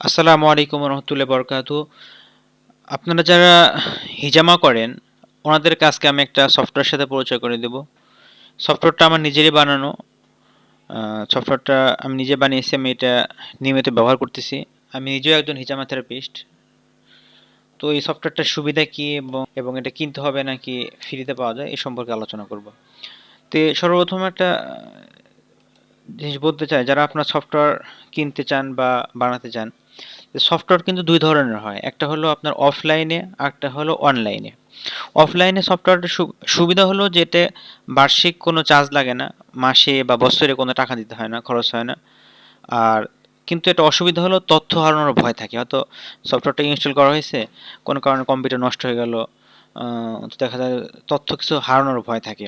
আসসালামু আলাইকুম রহমতুল্লাহ বরকাতু আপনারা যারা হিজামা করেন, ওনাদের কাজকে আমি একটা সফটওয়্যার সাথে পরিচয় করে দেব। সফটওয়্যারটা আমার নিজেরই বানানো। সফটওয়্যারটা আমি নিজে বানিয়েছি, আমি এটা নিয়মিত ব্যবহার করতেছি। আমি নিজেও একজন হিজামা থেরাপিস্ট। তো এই সফটওয়্যারটার সুবিধা কী এবং এবং এটা কিনতে হবে নাকি ফ্রিতে পাওয়া যায় এই সম্পর্কে আলোচনা করব। তো সর্বপ্রথম একটা জিনিস বলতে চাই, যারা আপনার সফটওয়্যার কিনতে চান বা বানাতে চান সফটওয়্যার কিন্তু দুই ধরনের হয়। একটা হলো আপনার অফলাইনে একটা হলো অনলাইনে অফলাইনে সফটওয়্যারটা সুবিধা হলো যেতে বার্ষিক কোনো চার্জ লাগে না। মাসে বা বছরে কোনো টাকা দিতে হয় না, খরচ হয় না। আর কিন্তু এটা অসুবিধা হলো তথ্য হারানোর ভয় থাকে। হয়তো সফটওয়্যারটা ইনস্টল করা হয়েছে, কোনো কারণে কম্পিউটার নষ্ট হয়ে গেল দেখা যায় তথ্য কিছু হারানোর ভয় থাকে।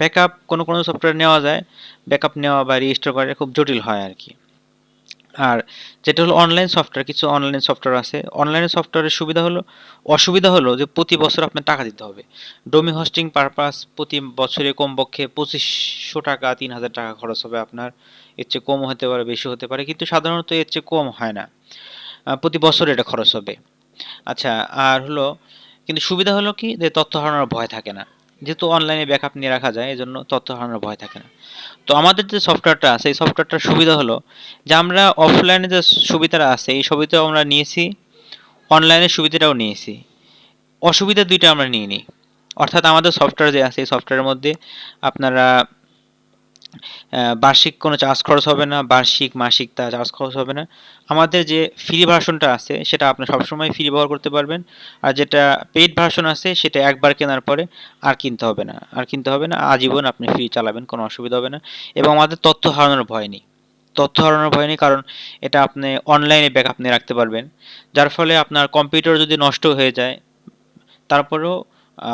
ব্যাকআপ কোনো কোনো সফটওয়্যার নেওয়া যায়। ব্যাকআপ নেওয়া বা রিস্টোর করা খুব জটিল হয় আর কি। আর যেটা হলো অনলাইন সফটওয়্যার কিছু অনলাইন সফটওয়্যার আছে। অনলাইন সফটওয়্যারের সুবিধা হলো, অসুবিধা হলো যে প্রতি বছর আপনার টাকা দিতে হবে। ডোমি হোস্টিং পারপাস প্রতি বছরে কমপক্ষে পঁচিশশো টাকা, তিন হাজার টাকা খরচ হবে আপনার। এর চেয়ে কম হতে পারে বেশি হতে পারে, কিন্তু সাধারণত এর চেয়ে কম হয় না। প্রতি বছর এটা খরচ হবে। আচ্ছা আর হলো, কিন্তু সুবিধা হলো কি? যে তথ্য হারানোর ভয় থাকে না। যেহেতু অনলাইনে ব্যাকআপ নিয়ে রাখা যায় এই জন্য তথ্য হারানোর ভয় থাকে না। তো আমাদের যে সফটওয়্যারটা আছে, এই সফটওয়্যারটার সুবিধা হলো যে আমরা অফলাইনে যে সুবিধাটা আছে, এই সুবিধাও আমরা নিয়েছি অনলাইনের সুবিধাটাও নিয়েছি। অসুবিধা দুইটা আমরা নিয়ে নিই। অর্থাৎ আমাদের সফটওয়্যার যে আছে, এই সফটওয়্যারের মধ্যে আপনারা বার্ষিক কোনো চার্জ খরচ হবে না, বার্ষিক, মাসিক তা চার্জ খরচ হবে না। আমাদের যে ফ্রি ভার্সনটা আছে, সেটা আপনি সবসময় ফ্রি ব্যবহার করতে পারবেন। আর যেটা পেইড ভার্সন আছে, সেটা একবার কেনার পরে আর কিনতে হবে না, আর কিনতে হবে না, আজীবন আপনি ফ্রি চালাবেন, কোনো অসুবিধা হবে না। এবং আমাদের তথ্য হারানোর ভয় নেই। তথ্য হারানোর ভয় নেই, কারণ এটা আপনি অনলাইনে ব্যাক আপনি রাখতে পারবেন। যার ফলে আপনার কম্পিউটার যদি নষ্ট হয়ে যায়, তারপরেও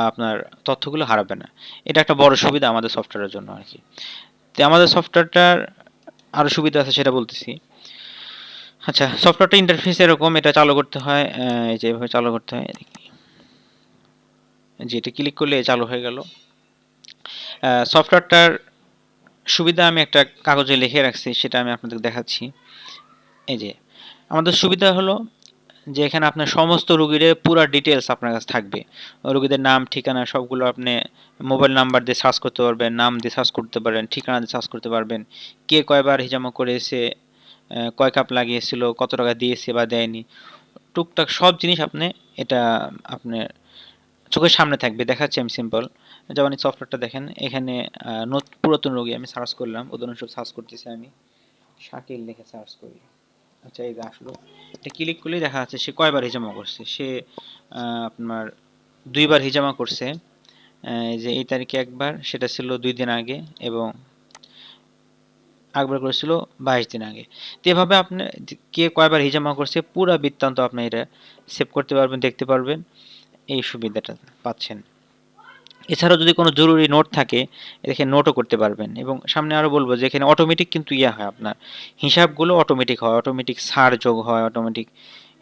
আপনার তথ্যগুলো হারাবে না। এটা একটা বড় সুবিধা আমাদের সফটওয়্যারের জন্য আর কি। তো আমাদের সফটওয়্যারটার আরও সুবিধা আছে সেটা বলতেছি। আচ্ছা সফটওয়্যারটা ইন্টারফেস এরকম, এটা চালু করতে হয় এই যে এভাবে চালু করতে হয় যে এটা ক্লিক করলে চালু হয়ে গেল। সফটওয়্যারটার সুবিধা আমি একটা কাগজে লিখে রাখছি, সেটা আমি আপনাদের দেখাচ্ছি। এই যে, আমাদের সুবিধা হলো যে এখানে আপনার সমস্ত রুগীর পুরো ডিটেলস আপনার কাছে থাকবে। রুগীদের নাম, ঠিকানা সবগুলো আপনি মোবাইল নাম্বার দিয়ে সার্চ করতে পারবেন, নাম দিয়ে সার্চ করতে পারবেন, ঠিকানা দিয়ে সার্চ করতে পারবেন। কে কয়বার হিজামা করেছে কয় কাপ লাগিয়েছিল, কত টাকা দিয়েছে বা দেয়নি। টুকটাক সব জিনিস আপনি এটা আপনার চোখের সামনে থাকবে। দেখাচ্ছি আমি সিম্পল যেমন এই সফটওয়্যারটা দেখেন, এখানে পুরাতন রোগী আমি সার্চ করলাম উদাহরণস্বরূপ সার্চ করতেছি আমি। শাকিল লিখে সার্চ করি। আচ্ছা এই যে আসলো। এটা ক্লিক করলেই দেখা যাচ্ছে সে কয়বার হিজামা করছে? সে আপনার দুইবার হিজামা করছে। যে এই তারিখে একবার, সেটা ছিল দুই দিন আগে এবং একবার করেছিল বাইশ দিন আগে। তো এভাবে আপনি কে কয়বার হিজামা করছে, পুরো বৃত্তান্ত আপনি এটা সেভ করতে পারবেন, দেখতে পারবেন। এই সুবিধাটা পাচ্ছেন। এছাড়াও যদি কোনো জরুরি নোট থাকে এখানে নোটও করতে পারবেন। এবং সামনে আরও বলব যে এখানে অটোমেটিক কিন্তু ইয়া হয় আপনার। হিসাবগুলো অটোমেটিক হয় অটোমেটিক সার যোগ হয় অটোমেটিক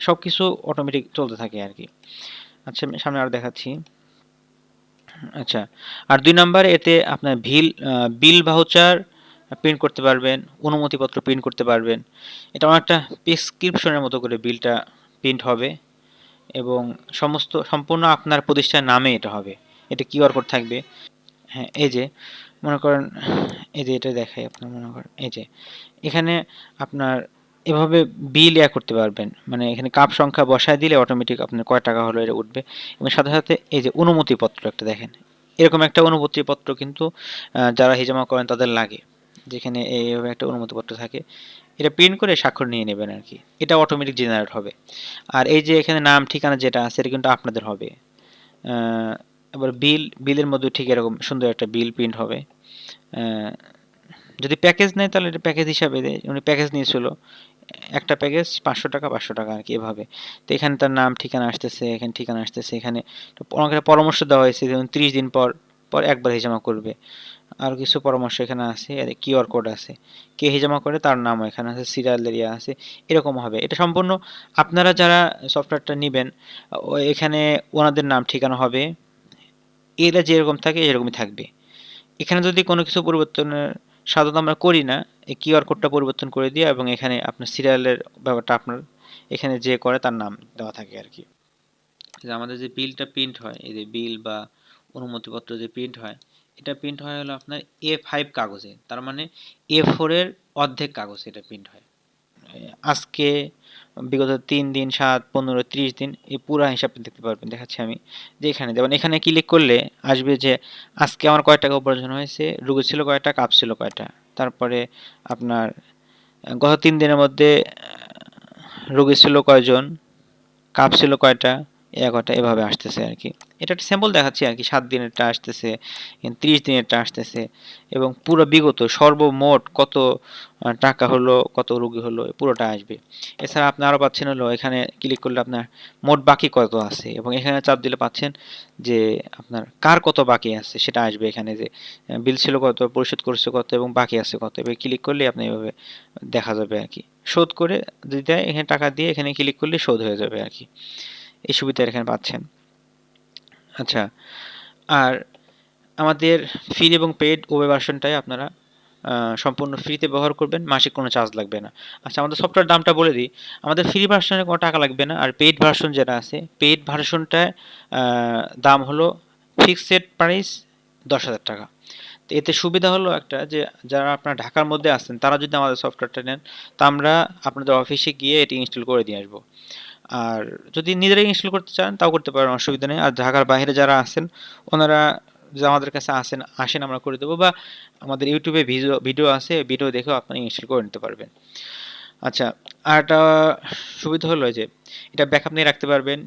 সব কিছু অটোমেটিক চলতে থাকে আর কি আচ্ছা সামনে আরও দেখাচ্ছি। আচ্ছা আর দুই নাম্বার এতে আপনার ভিল বিল ভাউচার প্রিন্ট করতে পারবেন, অনুমতিপত্র প্রিন্ট করতে পারবেন। এটা অনেকটা প্রেসক্রিপশনের মতো করে বিলটা প্রিন্ট হবে। এবং সমস্ত, সম্পূর্ণ আপনার প্রতিষ্ঠানের নামে এটা হবে। এটা কিউআর কোড থাকবে। হ্যাঁ এই যে, মনে করেন, এই যে এটা দেখাই আপনার, মনে করেন, এই যে, এখানে আপনার এভাবে বিল ইয়া করতে পারবেন। মানে এখানে কাপ সংখ্যা বসায় দিলে অটোমেটিক আপনার কয় টাকা হলো এটা উঠবে। এবং সাথে সাথে এই যে অনুমতিপত্র একটা দেখেন, এরকম একটা অনুমতিপত্র কিন্তু যারা হিজামা করেন তাদের লাগে। যেখানে এইভাবে একটা অনুমতিপত্র থাকে। এটা প্রিন্ট করে স্বাক্ষর নিয়ে নেবেন আর কি। এটা অটোমেটিক জেনারেট হবে। আর এই যে এখানে নাম, ঠিকানা যেটা আছে, এটা কিন্তু আপনাদের হবে। এবার বিল, বিলের মধ্যে ঠিক এরকম সুন্দর একটা বিল প্রিন্ট হবে। যদি প্যাকেজ নেয় তাহলে এটা প্যাকেজ হিসাবে দেয়। উনি প্যাকেজ নিয়েছিল। একটা প্যাকেজ পাঁচশো টাকা পাঁচশো টাকা আর কি এভাবে। তো এখানে তার নাম, ঠিকানা আসতেছে, এখানে ঠিকানা আসতেছে, এখানে অনেক পরামর্শ দেওয়া হয়েছে যেমন ত্রিশ দিন পর পর একবার হিজামা করবে। আর কিছু পরামর্শ এখানে আছে কিউআর কোড আছে। কে হিজামা করে তার নাম এখানে আছে সিরিয়াল এরিয়া আছে, এরকম হবে। এটা সম্পূর্ণ আপনারা যারা সফটওয়্যারটা নেবেন এখানে ওনাদের নাম ঠিকানা হবে। এরা যেরকম থাকে, এরকমই থাকবে। এখানে যদি কোনো কিছু পরিবর্তনের সাধারণত আমরা করি না, এই কিউআর কোডটা পরিবর্তন করে দিয়ে এবং এখানে আপনার সিরিয়ালের ব্যাপারটা আপনার এখানে যে করে তার নাম দেওয়া থাকে আর কি। যে আমাদের যে বিলটা প্রিন্ট হয়, এই যে বিল বা অনুমতিপত্র যে প্রিন্ট হয়, এটা প্রিন্ট হয় হলো আপনার এ ফাইভ কাগজে। তার মানে এ ফোরের অর্ধেক কাগজ এটা প্রিন্ট হয়। আজকে, বিগত তিন দিন, সাত, পনেরো, ত্রিশ দিন, এই পুরো হিসাবটা দেখতে পারবেন, দেখাচ্ছি আমি যে এখানে। যেমন এখানে ক্লিক করলে আসবে যে, আজকে আমার কয় টাকা উপার্জন হয়েছে, রুগী ছিল কয়টা, কাপ ছিল কয়টা। তারপরে আপনার, গত তিন দিনের মধ্যে, রুগী ছিল কয়জন, কাপ ছিল কয়টা এগারোটা এভাবে আসতেছে আর কি। এটা একটা স্যাম্পল দেখাচ্ছি আর কি, সাত দিনেরটা আসতেছে ত্রিশ দিনেরটা আসতেছে, এবং পুরো বিগত সর্বমোট কত টাকা হলো, কত রুগী হলো পুরোটা আসবে। এছাড়া আপনি আরও পাচ্ছেন হলো, এখানে ক্লিক করলে আপনার মোট বাকি কত আছে, এবং এখানে চাপ দিলে পাচ্ছেন যে আপনার কার কত বাকি আছে, সেটা আসবে এখানে যে বিল ছিল কত, পরিশোধ করছে কত, এবং বাকি আছে কত এবার ক্লিক করলে আপনি এভাবে দেখা যাবে আর কি। শোধ করে যদি এখানে টাকা দিয়ে এখানে ক্লিক করলে শোধ হয়ে যাবে আর কি। এই সুবিধা এখানে পাচ্ছেন। আচ্ছা। আর আমাদের ফ্রি এবং পেড ওয়েব ভার্সনটাই আপনারা সম্পূর্ণ ফ্রিতে ব্যবহার করবেন, মাসিক কোনো চার্জ লাগবে না। আচ্ছা আমাদের সফটওয়্যার দামটা বলে দিই। আমাদের ফ্রি ভার্সনে কোনো টাকা লাগবে না। আর পেইড ভার্সন যেটা আছে পেইড ভার্সনটায় দাম হলো ফিক্সড প্রাইস দশ হাজার টাকা। তো এতে সুবিধা হলো একটা যে, যারা আপনার ঢাকার মধ্যে আছেন, তারা যদি আমাদের সফটওয়্যারটা নেন, তা আমরা আপনাদের অফিসে গিয়ে এটি ইনস্টল করে দিয়ে আসব। আর যদি নিজেরাই ইনস্টল করতে চান, তাও করতে পারেন, অসুবিধা নেই। আর ঢাকার বাইরে যারা আছেন, ওনারা যে আমাদের কাছে আসেন আসেন আমরা করে দেবো বা আমাদের ইউটিউবে ভিডিও ভিডিও আছে, ভিডিও দেখেও আপনি ইনস্টল করে নিতে পারবেন। আচ্ছা আর একটা সুবিধা হলো যে এটা ব্যাকআপ নিয়ে রাখতে পারবেন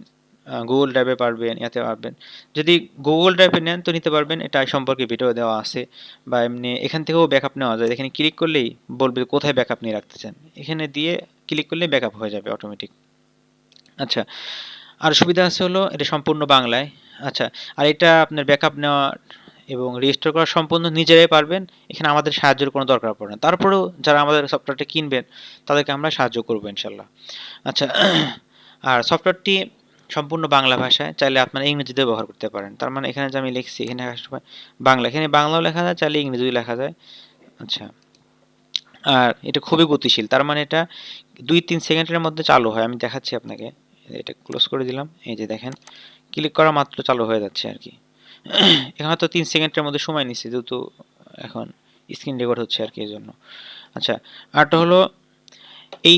গুগল ড্রাইভে পারবেন, ইয়াতে পারবেন। যদি গুগল ড্রাইভে নেন, তো নিতে পারবেন, এটা সম্পর্কে ভিডিও দেওয়া আছে। বা এমনি এখান থেকেও ব্যাকআপ নেওয়া যায়। এখানে ক্লিক করলেই বলবে কোথায় ব্যাকআপ নিয়ে রাখতে চান। এখানে দিয়ে ক্লিক করলেই ব্যাকআপ হয়ে যাবে অটোমেটিক আচ্ছা। আর সুবিধা আছে হলো এটা সম্পূর্ণ বাংলায়। আচ্ছা আর এটা আপনার ব্যাকআপ নেওয়া এবং রেজিস্টার করা সম্পূর্ণ নিজেরাই পারবেন। এখানে আমাদের সাহায্যের কোনো দরকার পড়ে না। তারপরেও যারা আমাদের সফটওয়্যারটি কিনবেন, তাদেরকে আমরা সাহায্য করব ইনশাল্লাহ। আচ্ছা আর সফটওয়্যারটি সম্পূর্ণ বাংলা ভাষায়, চাইলে আপনারা ইংরেজিতে ব্যবহার করতে পারেন। তার মানে এখানে যে আমি লিখছি, এখানে বাংলা। এখানে বাংলাও লেখা যায়, চাইলে ইংরেজিও লেখা যায়। আচ্ছা আর এটা খুবই গতিশীল। তার মানে এটা দুই তিন সেকেন্ডের মধ্যে চালু হয়। আমি দেখাচ্ছি আপনাকে। এটা ক্লোজ করে দিলাম। এই যে দেখেন ক্লিক করা মাত্র চালু হয়ে যাচ্ছে আর কি। এখানে হয়তো তিন সেকেন্ডের মধ্যে সময় নিচ্ছে যেহেতু এখন স্ক্রিন রেকর্ড হচ্ছে আর কি এই জন্য। আচ্ছা আরটা হলো, এই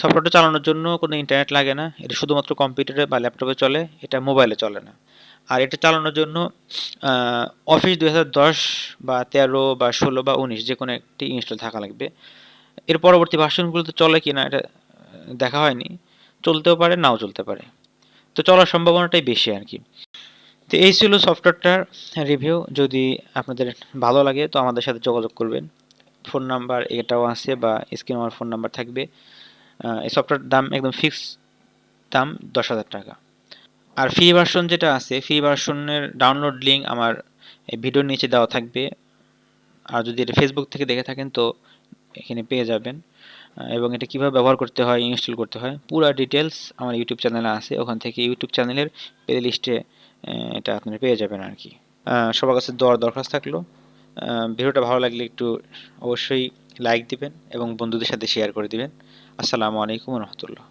সফটওয়্যারটা চালানোর জন্য কোনো ইন্টারনেট লাগে না। এটা শুধুমাত্র কম্পিউটারে বা ল্যাপটপে চলে, এটা মোবাইলে চলে না। আর এটা চালানোর জন্য অফিস দুই হাজার দশ বা তেরো বা ষোলো বা উনিশ যে কোনো একটি ইনস্টল থাকা লাগবে। এর পরবর্তী ভার্সনগুলোতে চলে কি না এটা দেখা হয়নি। চলতেও পারে, নাও চলতে পারে। তো চলার সম্ভাবনাটাই বেশি আর কি। তো এই ছিল সফটওয়্যারটার রিভিউ যদি আপনাদের ভালো লাগে, তো আমাদের সাথে যোগাযোগ করবেন। ফোন নাম্বার এটাও আছে বা স্ক্রিন আমার ফোন নাম্বার থাকবে। এই সফটওয়্যার দাম একদম ফিক্সড দাম দশ হাজার টাকা। আর ফ্রি ভার্সন যেটা আছে ফ্রি ভার্সনের ডাউনলোড লিঙ্ক আমার এই ভিডিওর নিচে দেওয়া থাকবে। আর যদি এটা ফেসবুক থেকে দেখে থাকেন, তো এখানে পেয়ে যাবেন। এবং এটা কীভাবে ব্যবহার করতে হয়, ইনস্টল করতে হয়, পুরো ডিটেলস আমার ইউটিউব চ্যানেলে আছে। ওখান থেকে ইউটিউব চ্যানেলের প্লে লিস্টে এটা আপনারা পেয়ে যাবেন আর কি সবার কাছে দেওয়ার দরখাস্ত থাকল। ভিডিওটা ভালো লাগলে একটু অবশ্যই লাইক দিবেন এবং বন্ধুদের সাথে শেয়ার করে দিবেন। আসসালামু আলাইকুম রহমতুল্লাহ।